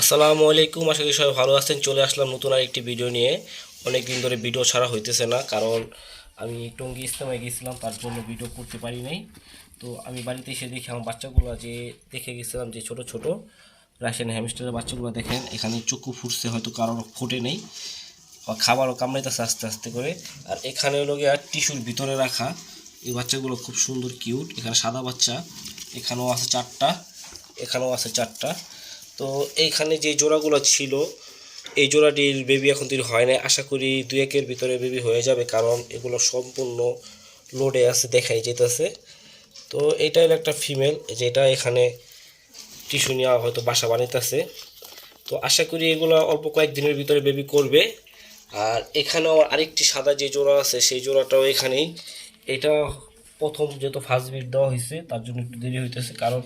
আসসালামু আলাইকুম, আশা করি সবাই ভালো আছেন। চলে আসলাম নতুন আরেকটি ভিডিও নিয়ে। অনেক দিন ধরে ভিডিও ছাড়া হইতেছে না, কারণ আমি টঙ্গি ইসলামে গেছিলাম, তার জন্য ভিডিও করতে পারি নাই। তো আমি বাড়িতে এসে দেখি আমার বাচ্চাগুলো যে দেখে গেছিলাম যে ছোট ছোট, রাশিয়ান হ্যামস্টারের বাচ্চাগুলো দেখেন, এখানে চক্ষু ফুটছে, হয়তো কারোর ফোটে নেই খাবারও কামড়াইতেছে আস্তে আস্তে করে। আর এখানে হলো গিয়ে টিস্যুর ভিতরে রাখা, এই বাচ্চাগুলো খুব সুন্দর কিউট, এখানে সাদা বাচ্চা, এখানেও আছে চারটা, এখানেও আছে চারটা। তো এইখানে যে জোড়াগুলো ছিল, এই জোড়াটির বেবি এখন তৈরি হয় না আশা করি দুই একের ভিতরে বেবি হয়ে যাবে, কারণ এগুলো সম্পূর্ণ লোডে আছে, দেখাই যেতেছে। তো এটা হলো একটা ফিমেল যেটা এখানে টিস্যু নেওয়া হয়তো বাসা বানাইতেছে। তো আশা করি এগুলো অল্প কয়েকদিনের ভিতরে বেবি করবে। আর এখানে আমার আরেকটি সাদা যে জোড়া আছে, সেই জোড়াটাও এখানেই। এটা প্রথম যেহেতু ফার্স্ট বিট দেওয়া হয়েছে, তার জন্য একটু দেরি হইতেছে। কারণ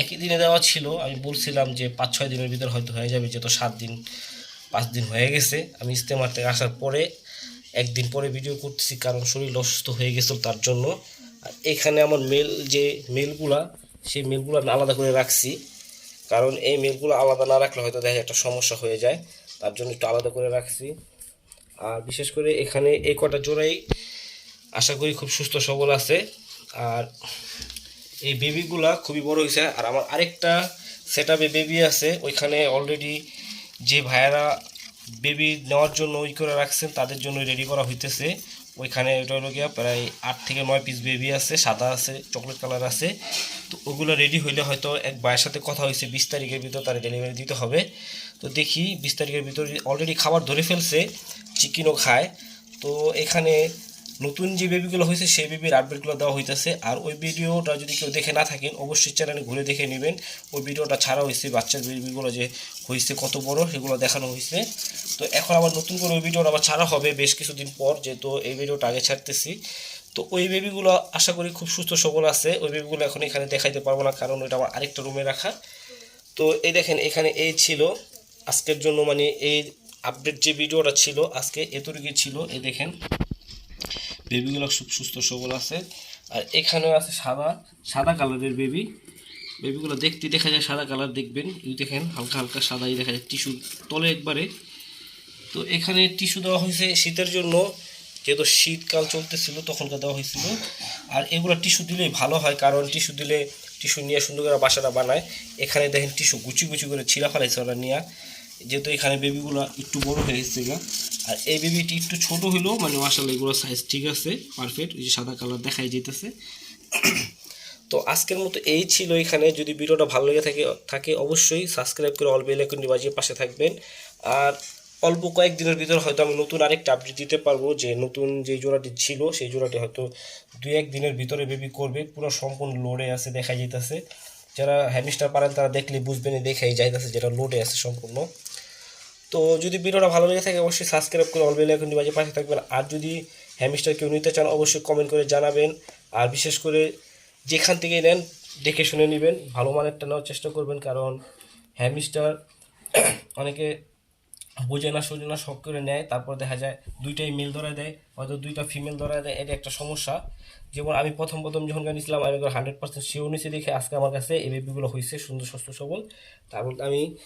একই দিনে দেওয়া ছিল, আমি বলছিলাম যে পাঁচ, ছয় দিনের ভিতর হয়তো হয়ে যাবে, যেহেতু সাত দিন, পাঁচ দিন হয়ে গেছে। আমি ইস্তেমার থেকে আসার পরে একদিন পরে ভিডিও করতেছি, কারণ শরীর অসুস্থ হয়ে গেছিল তার জন্য। আর এখানে আমার মেল যে মেলগুলা সেই মেলগুলো আমি আলাদা করে রাখছি। কারণ এই মেলগুলো আলাদা না রাখলে হয়তো দেখা একটা সমস্যা হয়ে যায়। তার জন্য একটু আলাদা করে রাখছি। আর বিশেষ করে এখানে এই কটা জোড়াই আশা করি খুব সুস্থ সবল আছে। আর এই বেবিগুলা খুবই বড় হয়েছে আর আমার আরেকটা সেট বেবি আছে, ওইখানে অলরেডি যে ভাইয়ারা বেবি নেওয়ার জন্য ওই করে রাখছেন, তাদের জন্য রেডি করা হইতেছে। ওইখানে ওটা হলো গিয়া প্রায় আট থেকে নয় পিস বেবি আছে, সাদা আছে চকলেট কালার আছে। তো ওগুলো রেডি হইলে হয়তো এক ভাইয়ের সাথে কথা হয়েছে বিশ তারিখের ভিতর তার ডেলিভারি দিতে হবে। তো দেখি বিশ তারিখের ভিতর অলরেডি খাবার ধরে ফেলছে চিকেনও খায়। তো এখানে নতুন যে বেবিগুলো হয়েছে, সেই বেবির আপডেটগুলো দেওয়া হইতেছে। আর ওই ভিডিওটা যদি কেউ দেখে না থাকেন, অবশ্যই চ্যানেলে ঘুরে দেখে নেবেন। ওই ভিডিওটা ছাড়া হয়েছে বাচ্চার বেবিগুলো যে হয়েছে কত বড়, সেগুলো দেখানো হয়েছে। তো এখন আবার নতুন করে ওই ভিডিওটা আবার ছাড়া হবে বেশ কিছুদিন পর, যেহেতু এই ভিডিওটা আগে ছাড়তেছি। তো ওই বেবিগুলো আশা করি খুব সুস্থ সবল আছে। ওই বেবিগুলো এখন এখানে দেখাইতে পারব না, কারণ ওইটা আমার আরেকটা রুমে রাখা। তো এই দেখেন, এখানে এই ছিল আজকের জন্য মানে এই আপডেট যে ভিডিওটা ছিল, আজকে এতটুকু ছিল। এই দেখেন বেবিগুলো সুস্থ সবল আছে। আর এখানেও আছে সাদা সাদা কালারের বেবি। বেবিগুলো দেখতে দেখা যায় সাদা কালার দেখবেন। এই দেখেন হালকা হালকা সাদাই দেখা যায় টিস্যু তলে একবারে। তো এখানে টিস্যু দেওয়া হয়েছে শীতের জন্য। যেহেতু শীতকাল চলতেছিল, তখনকার দেওয়া হয়েছিল। আর এগুলো টিস্যু দিলেই ভালো হয়, কারণ টিস্যু দিলে টিস্যু নিয়ে সুন্দর করে বাসাটা বানায়। এখানে দেখেন টিস্যু গুচি গুচি করে ছিঁড়া ফেলাইছে ওরা নিয়ে। যেহেতু এখানে বেবিগুলো একটু বড় হয়ে গেছে আর এই বেবিটি একটু ছোট হলেও মানে মাসাল এগুলো সাইজ ঠিক আছে পারফেক্ট ওই যে সাদা কালার দেখাই যেতেছে। তো আজকের মতো এই ছিল এখানে। যদি ভিডিওটা ভালো লেগে থাকে থাকে অবশ্যই সাবস্ক্রাইব করে অল বেল আইকনটি বাজিয়ে পাশে থাকবেন। আর অল্প কয়েকদিনের ভিতর হয়তো আমি নতুন আরেকটা আপডেট দিতে পারব যে নতুন যে জোড়াটি ছিল, সেই জোড়াটি হয়তো দুই এক দিনের ভিতরে বেবি করবে। পুরো সম্পূর্ণ লোডে আছে দেখা যাইতেছে যারা হ্যামিস্টার পারেন, তারা দেখলে বুঝবেন দেখে এই যাইতেছে যেটা লোডে আছে সম্পূর্ণ। তো যদি ভিডিওটা ভালো লেগে থাকে, অবশ্যই সাবস্ক্রাইব করে অলবেল এখন বাজে পাশে থাকবেন। আর যদি হ্যামিস্টার কেউ নিতে চান, অবশ্যই কমেন্ট করে জানাবেন। আর বিশেষ করে যেখান থেকে নেন, দেখে শুনে নেবেন। ভালো মানেরটা নেওয়ার চেষ্টা করবেন, কারণ হ্যামিস্টার অনেকে বোঝে না সোজে না শখ করে নেয়। তারপর দেখা যায় দুইটাই মেল ধরা দেয়, হয়তো দুইটা ফিমেল ধরা দেয়, এটা একটা সমস্যা। যেমন আমি প্রথম প্রথম যখন গানিছিলাম আমি হান্ড্রেড পার্সেন্ট শিওর নিচে দেখে আজকে আমার কাছে এই বেবিগুলো হয়েছে সুন্দর, সুস্থ, সবল। তারপর আমি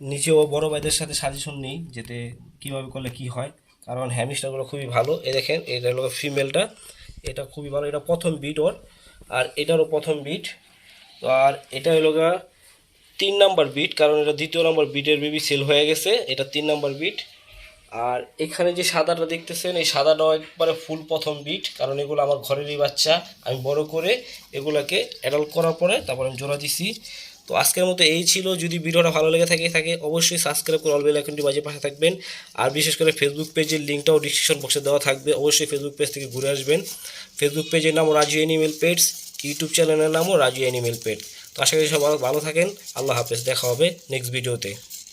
নিজেও বড় ভাইদের সাথে সাজেশন নিই যেতে কীভাবে করলে কি হয়। কারণ হ্যামিস্টারগুলো খুবই ভালো। এ দেখেন, এটা হলো ফিমেলটা এটা খুবই ভালো। এটা প্রথম বিট ওর। আর এটারও প্রথম বিট আর এটা হলো গা তিন নাম্বার বিট কারণ এটা দ্বিতীয় নাম্বার বিটের বেবি সেল হয়ে গেছে, এটা তিন নাম্বার বিট আর এখানে যে সাদাটা দেখতেছেন, এই সাদাটাও একবারে ফুল প্রথম বিট কারণ এগুলো আমার ঘরেরই বাচ্চা, আমি বড় করে এগুলাকে অ্যাডাল্ট করার পরে তারপর আমি জোড়া দিছি। তো আজকের মতো এই ছিল, যদি ভিডিওটা ভালো লেগে থাকে থাকে অবশ্যই সাবস্ক্রাইব করে অলবেল অ্যাকাউন্টটি বাজে পাশে থাকবেন। আর বিশেষ করে ফেসবুক পেজের লিঙ্কটাও ডিসক্রিপশন বক্সে দেওয়া থাকবে, অবশ্যই ফেসবুক পেজ থেকে ঘুরে আসবেন। ফেসবুক পেজের নাম রাজু অ্যানিমেল পেটস ইউটিউব চ্যানেলের নামও রাজু অ্যানিমেল পেট আশা করি সব ভালো থাকেন। আল্লাহ হাফেজ দেখা হবে নেক্সট ভিডিওতে